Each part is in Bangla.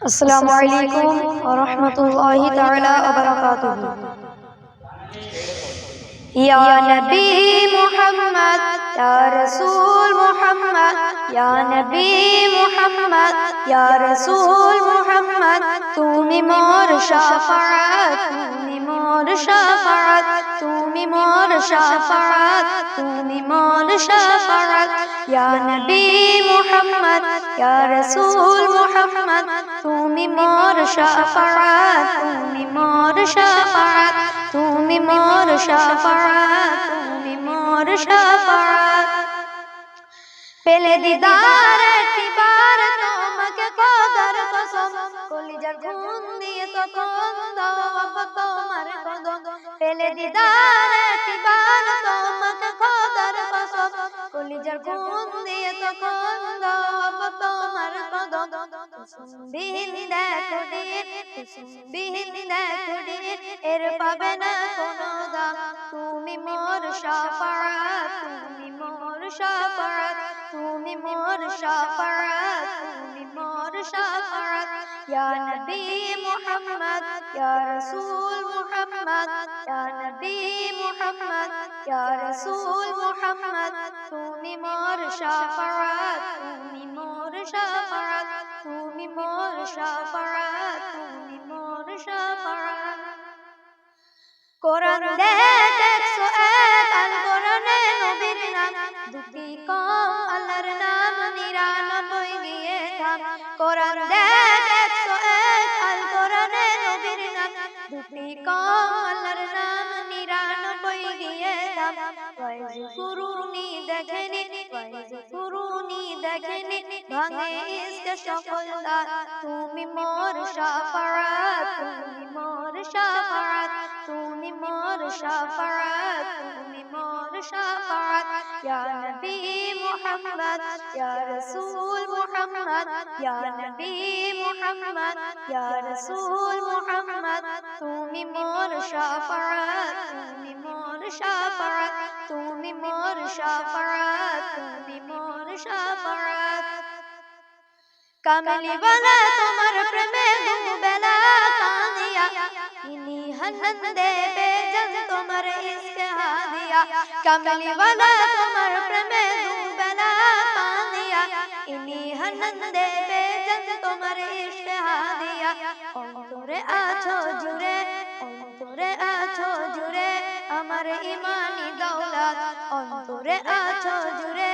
السلام عليكم ورحمة الله تعالى وبركاته. يا نبي محمد يا رسول محمد يا نبي محمد يا رسول محمد تومي مور شفاعت تومي مور شفاعت تومي مور شفاعت تومي مور شفاعت. ইয়া নবী মুহাম্মদ ইয়া রাসূল মুহাম্মদ তুমি মোর শাফাআত তুমি মোর শাফাআত তুমি মোর শাফাআত তুমি মোর শাফাআত পেলে দিদার একবার তোমাকে কদর কসম কলিজার ঘুম দিয়ে তখন তোমার কদম। পেলে দিদার কলিজার ঘুম দিয়ে তখন তোমার কদম। বিহীন দেখো দিন বিহীন দেখো দিন এর পাবে না কোনো দাম। তুমি মোর শাফাআত তুমি মোর শাফাআত তুমি মোর শাফাআত তুমি মোর শাফাআত ইয়া নবী মুহাম্মদ, ইয়া রাসূল শাফাআত কোরআন দেখছ এক আল কোরআনে নবীর নাম, দুটি কম আল্লাহর নাম নিরানব্বই গিয়ে থাম। কোরআন আল্লাহর নাম নিরানব্বই থাম ওয়াইজ কুরুনি দেখেনি কুরুনি দেখেনি, ভাঙে ইসকে সকল তুমি মোর শাফাআত তুমি মোর শাফাআত তুমি মোর শাফাআত ইয়া নবী মুহাম্মদ, ইয়া রাসূল মুহাম্মদ, ইয়া নবী মুহাম্মদ, ইয়া রাসূল মুহাম্মদ, তুমি মোর শাফাআত, তুমি মোর শাফাআত, তুমি মোর শাফাআত, তুমি মোর শাফাআত। কামলি বলা, তোমার প্রেমে দুবেলা কাঁদিয়া, ইনি হনন দেবে ইসকে হাদিয়া কামলি বলা, তোমার প্রেমে দুবেলা কাঁদিয়া ইনি হনন দেবে তোমার ইসকে হাদিয়া। অন্তরে আছো জুড়ে, অন্তরে আছো জুড়ে, আমার ইমানি দৌলত। অন্তরে আছো জুড়ে,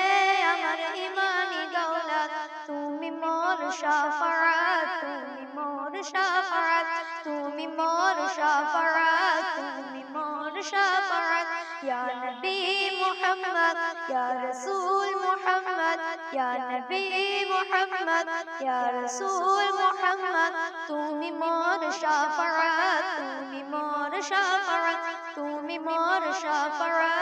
আমার ইমানি দৌলত। তুমি মোর শাফাআত তুমি মোর শাফাআত তুমি মোর শাফাআত তুমি মোর শাফাআত ইয়া নবী মুহাম্মদ ইয়া রাসূল মুহাম্মদ ইয়া নবী মুহাম্মদ ইয়া রাসূল মুহাম্মদ তুমি মোর শাফাআত তুমি মোর শাফাআত তুমি মোর শাফাআত